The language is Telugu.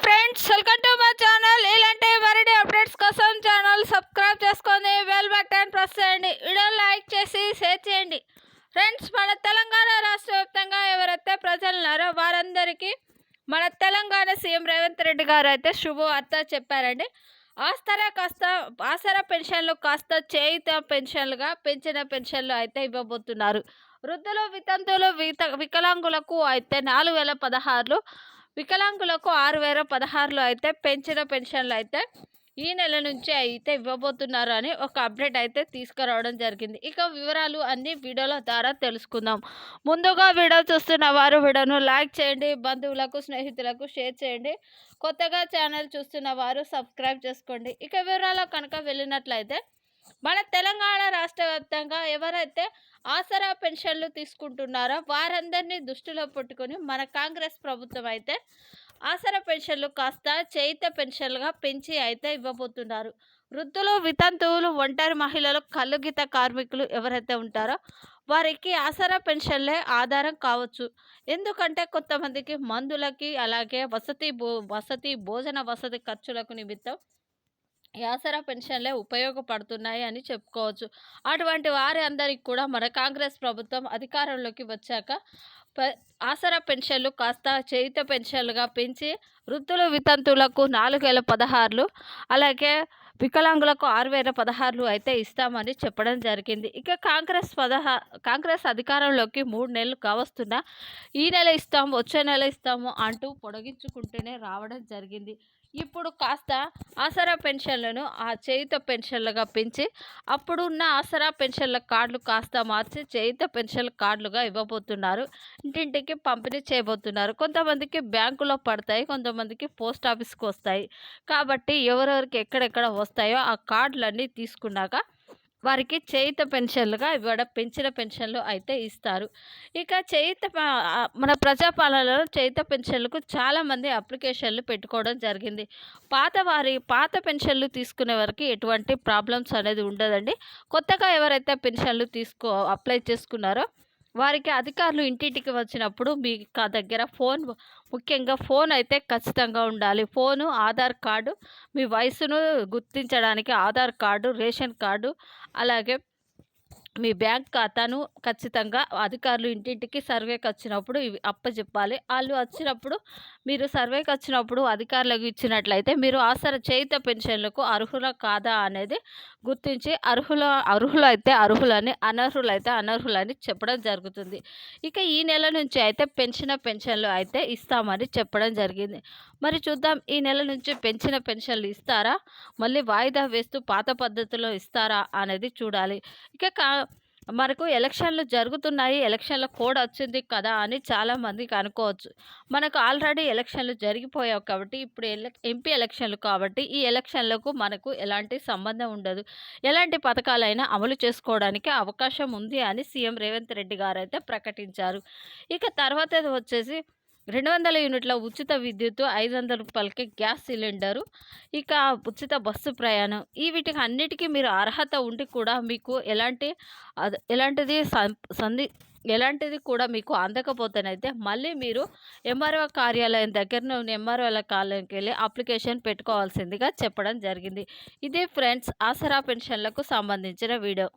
Friends welcome to my channel ఇలాంటి మరిన్ని అప్డేట్స్ కోసం ఛానల్ సబ్స్క్రైబ్ చేసుకొని బెల్ బటన్ ప్రెస్ చేయండి. వీడియో లైక్ చేసి షేర్ చేయండి. ఫ్రెండ్స్ మన తెలంగాణ రాష్ట్ర వ్యాప్తంగా ఎవరైతే ప్రజలున్నారో వారందరికీ మన తెలంగాణ సీఎం రేవంత్ రెడ్డి గారు అయితే శుభవార్త చెప్పారండి. ఆస్తరా కాస్త ఆసరా పెన్షన్లు కాస్త చేయుత పెన్షన్లుగా పెంచిన పెన్షన్లు అయితే ఇవ్వబోతున్నారు. వృద్ధులు వితంతువులు విత వికలాంగులకు అయితే నాలుగు వేల పదహారులు వికలాంగులకు ఆరు వేల పదహారులో అయితే పెంచిన పెన్షన్లు అయితే ఈ నెల నుంచి అయితే ఇవ్వబోతున్నారు అని ఒక అప్డేట్ అయితే తీసుకురావడం జరిగింది. ఇక వివరాలు అన్ని వీడియోల ద్వారా తెలుసుకుందాం. ముందుగా వీడియో చూస్తున్న వారు వీడియోను లైక్ చేయండి బంధువులకు స్నేహితులకు షేర్ చేయండి. కొత్తగా ఛానల్ చూస్తున్న వారు సబ్స్క్రైబ్ చేసుకోండి. ఇక వివరాలు కనుక వెళ్ళినట్లయితే మన తెలంగాణ రాష్ట్ర వ్యాప్తంగా ఎవరైతే ఆసరా పెన్షన్లు తీసుకుంటున్నారో వారందరినీ దృష్టిలో పెట్టుకొని మన కాంగ్రెస్ ప్రభుత్వం అయితే ఆసరా పెన్షన్లు కాస్త చేయిత పెన్షన్లుగా పెంచి అయితే ఇవ్వబోతున్నారు. వృద్ధులు వితంతువులు ఒంటరి మహిళలు కల్లుగీత కార్మికులు ఎవరైతే ఉంటారో వారికి ఆసరా పెన్షన్లే ఆధారం కావచ్చు. ఎందుకంటే కొంతమందికి మందులకి అలాగే వసతి భో వసతి భోజన వసతి ఖర్చులకు నిమిత్తం ఈ పెన్షన్లే ఉపయోగపడుతున్నాయి అని చెప్పుకోవచ్చు. అటువంటి వారి అందరికి కూడా మన కాంగ్రెస్ ప్రభుత్వం అధికారంలోకి వచ్చాక ప ఆసరా పెన్షన్లు కాస్త చేయుత పెన్షన్లుగా పెంచి వృద్ధులు వితంతువులకు నాలుగు వేల పదహారులు అలాగే వికలాంగులకు ఆరు వేల పదహారులు అయితే ఇస్తామని చెప్పడం జరిగింది. ఇక కాంగ్రెస్ పదహా కాంగ్రెస్ అధికారంలోకి మూడు నెలలు కావస్తున్నా ఈ నెల ఇస్తాము వచ్చే నెల ఇస్తాము అంటూ పొడిగించుకుంటూనే రావడం జరిగింది. ఇప్పుడు కాస్త ఆసరా పెన్షన్లను ఆ చేయుత పెన్షన్లుగా పెంచి అప్పుడు ఉన్న ఆసరా పెన్షన్ల కార్డులు కాస్త మార్చి చేయుత పెన్షన్ కార్డులుగా ఇవ్వబోతున్నారు. ఇంటింటికి పంపిణీ చేయబోతున్నారు. కొంతమందికి బ్యాంకులో పడతాయి కొంతమందికి పోస్ట్ ఆఫీస్కి వస్తాయి. కాబట్టి ఎవరెవరికి ఎక్కడెక్కడ వస్తాయో ఆ కార్డులన్నీ తీసుకున్నాక వారికి చేయిత పెన్షన్లుగా ఇవ్వడం పెంచిన పెన్షన్లు అయితే ఇస్తారు. ఇక చేయిత మన ప్రజాపాలనలో చేయిత పెన్షన్లకు చాలామంది అప్లికేషన్లు పెట్టుకోవడం జరిగింది. పాత వారి పాత పెన్షన్లు తీసుకునే వారికి ఎటువంటి ప్రాబ్లమ్స్ అనేది ఉండదండి. కొత్తగా ఎవరైతే పెన్షన్లు తీసుకో అప్లై చేసుకున్నారో వారికి అధికారులు ఇంటింటికి వచ్చినప్పుడు మీ దగ్గర ఫోన్ ముఖ్యంగా ఫోన్ అయితే ఖచ్చితంగా ఉండాలి. ఫోను ఆధార్ కార్డు మీ వయసును గుర్తించడానికి ఆధార్ కార్డు రేషన్ కార్డు అలాగే మీ బ్యాంక్ ఖాతాను ఖచ్చితంగా అధికారులు ఇంటింటికి సర్వేకి వచ్చినప్పుడు ఇవి అప్పచెప్పాలి వాళ్ళు వచ్చినప్పుడు మీరు సర్వేకి వచ్చినప్పుడు అధికారులకు ఇచ్చినట్లయితే మీరు ఆసర చేయిత పెన్షన్లకు అర్హుల కాదా అనేది గుర్తించి అర్హుల అర్హులైతే అర్హులని అనర్హులైతే అనర్హులని చెప్పడం జరుగుతుంది. ఇక ఈ నెల నుంచి అయితే పెన్షన్ పెన్షన్లు అయితే ఇస్తామని చెప్పడం జరిగింది. మరి చూద్దాం ఈ నెల నుంచి పెంచిన పెన్షన్లు ఇస్తారా? మళ్ళీ వాయిదా వేస్తూ పాత పద్ధతిలో ఇస్తారా అనేది చూడాలి. ఇక కా మనకు ఎలక్షన్లు జరుగుతున్నాయి ఎలక్షన్ల కోడ్ వచ్చింది కదా అని చాలామందికి అనుకోవచ్చు మనకు ఆల్రెడీ ఎలక్షన్లు జరిగిపోయావు కాబట్టి ఇప్పుడు ఎంపీ ఎలక్షన్లు కాబట్టి ఈ ఎలక్షన్లకు మనకు ఎలాంటి సంబంధం ఉండదు. ఎలాంటి పథకాలైనా అమలు చేసుకోవడానికి అవకాశం ఉంది అని సీఎం రేవంత్ రెడ్డి గారు అయితే ప్రకటించారు. ఇక తర్వాత వచ్చేసి రెండు వందల యూనిట్ల ఉచిత విద్యుత్ ఐదు వందల రూపాయలకి గ్యాస్ సిలిండరు ఇక ఉచిత బస్సు ప్రయాణం. ఈ వీటికి అన్నిటికీ మీరు అర్హత ఉండి కూడా మీకు ఎలాంటి ఎలాంటిది సంధి ఎలాంటిది కూడా మీకు అందకపోతేనైతే మళ్ళీ మీరు ఎంఆర్ఓ కార్యాలయం దగ్గర ఎంఆర్ఓల కార్యాలయంకి వెళ్ళి అప్లికేషన్ పెట్టుకోవాల్సిందిగా చెప్పడం జరిగింది. ఇదే ఫ్రెండ్స్ ఆసరా పెన్షన్లకు సంబంధించిన వీడియో.